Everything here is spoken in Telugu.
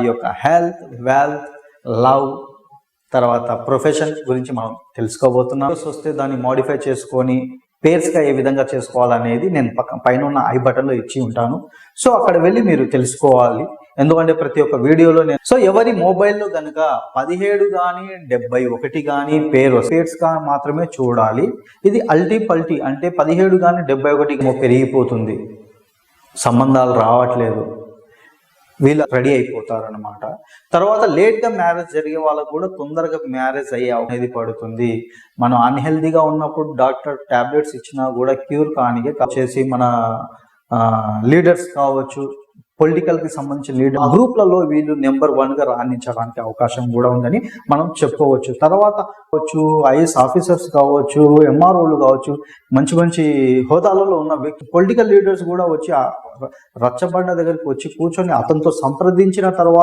ఈ యొక్క హెల్త్ వెల్త్ లవ్ తర్వాత ప్రొఫెషన్ గురించి మనం తెలుసుకోబోతున్నాం. వస్తే దాన్ని మోడిఫై చేసుకొని పేర్స్గా ఏ విధంగా చేసుకోవాలనేది నేను పక్క పైన ఉన్న ఐ బటన్లో ఇచ్చి ఉంటాను. సో అక్కడ వెళ్ళి మీరు తెలుసుకోవాలి. ఎందుకంటే ప్రతి ఒక్క వీడియోలో నేను సో ఎవరి మొబైల్లో కనుక పదిహేడు కానీ డెబ్బై ఒకటి కానీ పేరు పేర్స్ కానీ మాత్రమే చూడాలి. ఇది అల్టీ పల్టీ అంటే పదిహేడు కానీ డెబ్బై ఒకటి పెరిగిపోతుంది. సంబంధాలు రావట్లేదు. వీళ్ళు రెడీ అయిపోతారనమాట తర్వాత లేట్గా మ్యారేజ్ జరిగే వాళ్ళకు కూడా తొందరగా మ్యారేజ్ అయ్యే అనేది పడుతుంది. మనం అన్హెల్దీగా ఉన్నప్పుడు డాక్టర్ టాబ్లెట్స్ ఇచ్చినా కూడా క్యూర్ కానికే వచ్చేసి మన లీడర్స్ కావచ్చు పొలిటికల్కి సంబంధించిన లీడర్ గ్రూప్లలో వీళ్ళు నెంబర్ వన్గా రాణించడానికి అవకాశం కూడా ఉందని మనం చెప్పుకోవచ్చు. తర్వాత కావచ్చు ఐఎస్ ఆఫీసర్స్ కావచ్చు ఎంఆర్ఓలు కావచ్చు మంచి మంచి హోదాలలో ఉన్న వ్యక్తి పొలిటికల్ లీడర్స్ కూడా వచ్చి రచ్చబండ దగ్గరికి వచ్చి కూర్చొని అతనితో సంప్రదించిన తర్వాత